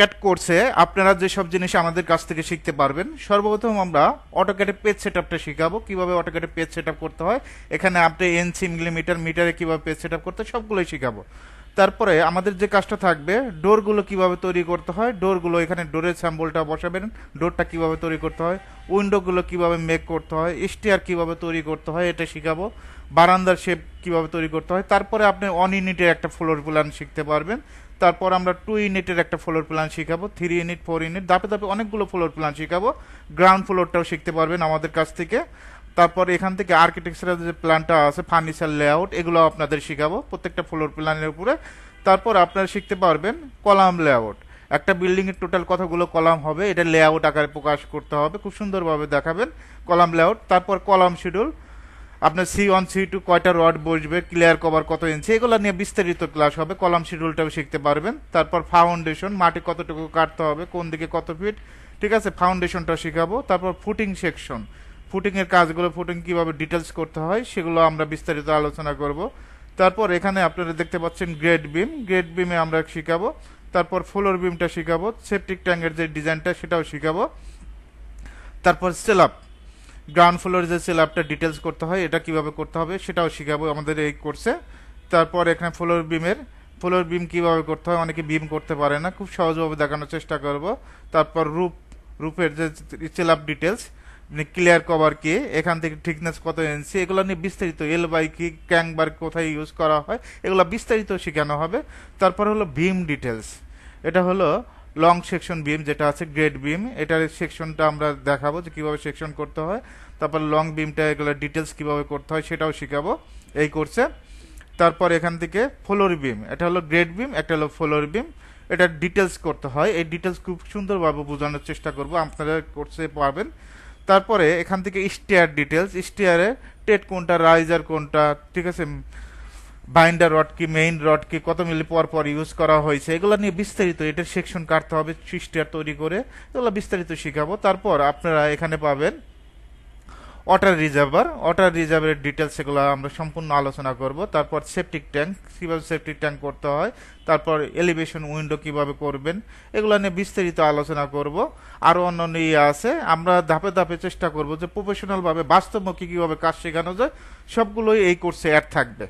AutoCAD কোর্সে আপনারা যেসব জিনিস আমাদের কাছ থেকে শিখতে পারবেন, সর্বপ্রথম আমরা অটোক্যাটে পেজ সেট আপটা শিখাবো। কীভাবে অটোক্যাটে পেজ সেটআপ করতে হয়, এখানে আপনি এনসি মিলিমিটার মিটারে কীভাবে পেজ সেটআপ করতে সবগুলোই শিখাবো। তারপরে আমাদের যে কাজটা থাকবে, ডোরগুলো কীভাবে তৈরি করতে হয়, ডোরগুলো এখানে ডোরের স্যাম্পলটা বসাবেন ডোরটা কীভাবে তৈরি করতে হয়, উইন্ডোগুলো কীভাবে মেক করতে হয়, স্টিয়ার কীভাবে তৈরি করতে হয়, এটা শিখাবো, বারান্দার শেপ কীভাবে তৈরি করতে হয়, তারপরে আপনি অন ইউনিটের একটা ফ্লোর প্ল্যান শিখতে পারবেন, তারপর আমরা টু ইউনিটের একটা ফ্লোর প্ল্যান শিখাবো থ্রি ইউনিট ফোর ইউনিট ধাপে ধাপে অনেকগুলো ফ্লোর প্ল্যান শিখাবো গ্রাউন্ড ফ্লোরটাও শিখতে পারবেন আমাদের কাছ থেকে। তারপর এখান থেকে আর্কিটেকচারাল যে প্ল্যানটা আছে ফার্নিচার লেআউট এগুলো আপনাদের শেখাবো প্রত্যেকটা ফ্লোর প্ল্যানের উপরে। তারপর আপনারা শিখতে পারবেন কলাম লেআউট একটা বিল্ডিং এর টোটাল কতগুলো কলাম হবে, এটা লেআউট আকারে প্রকাশ করতে হবে, খুব সুন্দরভাবে দেখাবেন কলাম লেআউট তারপর কলাম শিডিউল আপনার সি ওয়ান সি টু কয়টা রড বসবে ক্লিয়ার কভার কত ইঞ্চি এগুলো নিয়ে বিস্তারিত ক্লাস হবে, কলাম শিডিউলটাও শিখতে পারবেন। তারপর ফাউন্ডেশন মাটি কতটুকু কাটতে হবে, কোন দিকে কত ফিট ঠিক আছে? ফাউন্ডেশনটা শেখাবো। তারপর ফুটিং সেকশন ফুটিং এর কাজগুলো ফুটিং কীভাবে ডিটেলস করতে হয়, সেগুলো আমরা বিস্তারিত আলোচনা করব। তারপর এখানে আপনারা দেখতে পাচ্ছেন গ্রেড বিম গ্রেড বিমে আমরা শিখাবো। তারপর ফ্লোর বিমটা শিখাবো। সেপটিক ট্যাঙ্কের যে ডিজাইনটা সেটাও শিখাবো। তারপর সেলাপ গ্রাউন্ড ফ্লোর যে সেলাপটা ডিটেলস করতে হয়, এটা কীভাবে করতে হবে, সেটাও শিখাবো আমাদের এই কোর্সে তারপর এখানে ফ্লোর বিমের ফ্লোর বিম কীভাবে করতে হয়, অনেকে বিম করতে পারে না। খুব সহজভাবে দেখানোর চেষ্টা করব। তারপর রূপ রূপের যে সেলাপ ডিটেলস ক্লিয়ার কভার কি? এখান থেকে থিকনেস কত ইঞ্চি এগুলো নিয়ে বিস্তারিত এল বাই কি ক্যাং বার কোথায় ইউজ করা হয়? এগুলো বিস্তারিত শেখানো হবে। তারপর হলো বিম ডিটেলস এটা হলো লং সেকশন বিম যেটা আছে গ্রেড বিম এটার সেকশনটা আমরা দেখাবো যে কীভাবে সেকশন করতে হয়। তারপর লং বিমটা এগুলো ডিটেলস কীভাবে করতে হয় সেটাও শেখাবো এই কোর্সে তারপর এখান থেকে ফ্লোর বিম এটা হলো গ্রেড বিম একটা হলো ফ্লোর বিম এটা ডিটেলস করতে হয়। এই ডিটেলস খুব সুন্দরভাবে বোঝানোর চেষ্টা করব। আপনারা কোর্সে পাবেন। তারপরে এখান থেকে স্টেয়ার ডিটেলস স্টেয়ারে টেট কোনটা, রাইজার কোনটা, ঠিক আছে বাইন্ডার রড কি, মেইন রড কি, কত মিলি পর পর ইউজ করা হয়েছে, এগুলো নিয়ে বিস্তারিত এটার সেকশন কাটতে হবে স্টেয়ার তৈরি করে, এগুলো বিস্তারিত শেখাবো। তারপর আপনারা এখানে পাবেন ওয়াটার রিজার্ভার ওয়াটার রিজার্ভের ডিটেলস এগুলো আমরা সম্পূর্ণ আলোচনা করব। তারপর সেফটিক ট্যাঙ্ক কীভাবে সেফটিক ট্যাঙ্ক করতে হয়, তারপর এলিভেশন উইন্ডো কীভাবে করবেন, এগুলো নিয়ে বিস্তারিত আলোচনা করব। আরও অন্য ইয়ে আছে, আমরা ধাপে ধাপে চেষ্টা করব যে প্রফেশনালভাবে বাস্তবমুখী কীভাবে কাজ শেখানো যায়, সবগুলোই এই কোর্সে অ্যাড থাকবে।